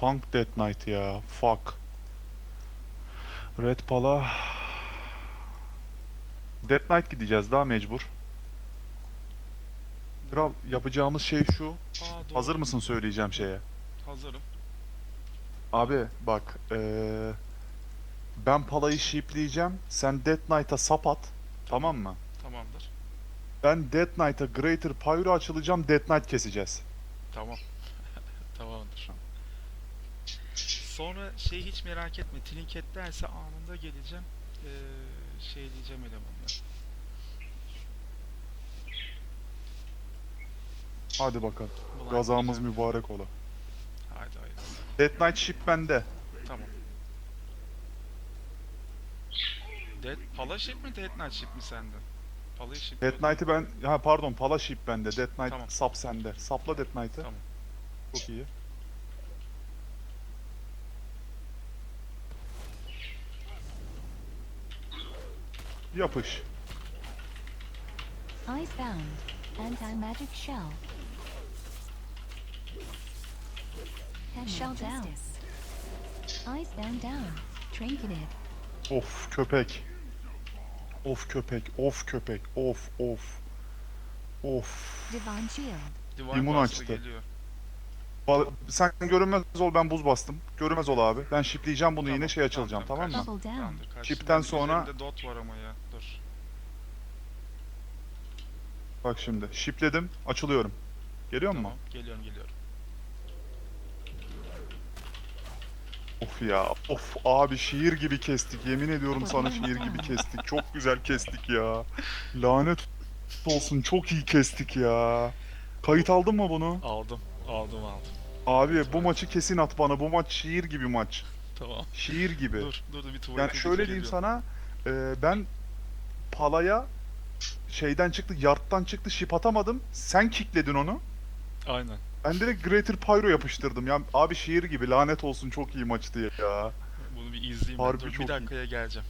Punk Death Knight ya. Fuck. Red Pala. Death Knight gideceğiz daha mecbur. Kral yapacağımız şey şu. Aa, doğru. Hazır mısın söyleyeceğim şeye? Hazırım. Abi bak eee, ben Pala'yı shipleyeceğim. Sen Death Knight'a sap at. Tamam mı? Tamamdır. Ben Death Knight'a Greater Pyro açılacağım. Death Knight keseceğiz. Tamam. Tamamdır. Sonra şey hiç merak etme. Trinket derse anında geleceğim. Ee, şey diyeceğim elemanla. Hadi bakalım. Blind Gazamız diyeceğim. mübarek ola. Haydi haydi. Death Knight ship bende. Tamam. Dead, Pala ship mi Dead Knight ship mi sende? Pala'yı ship Death Knight'ı ben... Ha pardon Pala ship bende. Death Knight Tamam. sap sende. Sapla Death Knight'ı. Tamam. Çok iyi. Yapış. Icebound. Anti-magic shell. Shell down. Icebound down. Trinketed. Of köpek. Of köpek. Of köpek. Of of. Of. Divine shield. Divine Limon açtı. Geliyor. Bal- Sen görünmez ol ben buz bastım. Görünmez ol abi. Ben shipleyeceğim bunu yine şey açılacağım tamam, tamam mı? Double down. Tamamdır. Karşımda Chip'ten bir sonra- üzerinde dot var ama ya. Dur. Bak şimdi. Shipledim. Açılıyorum. Geliyor mu? Tamam. Geliyorum geliyorum. Of ya. Of abi şiir gibi kestik. Yemin ediyorum sana şiir gibi kestik. Çok güzel kestik ya. Lanet olsun çok iyi kestik ya. Kayıt aldın mı bunu? Aldım. Aldım aldım. Abi bu maçı kesin at bana. Bu maç şiir gibi maç. Tamam. Şiir gibi. Dur dur bir tuvalete Yani şöyle diyeyim geliyorum. sana. e, ben Pala'ya şeyden çıktı, yardtan çıktı, şip atamadım. Sen kickledin onu. Aynen. Ben direkt Greater Pyro yapıştırdım. Ya abi şiir gibi lanet olsun çok iyi maçtı ya. Bunu bir izleyeyim. ben. Harbi Dur, çok bir iyi. dakikaya geleceğim.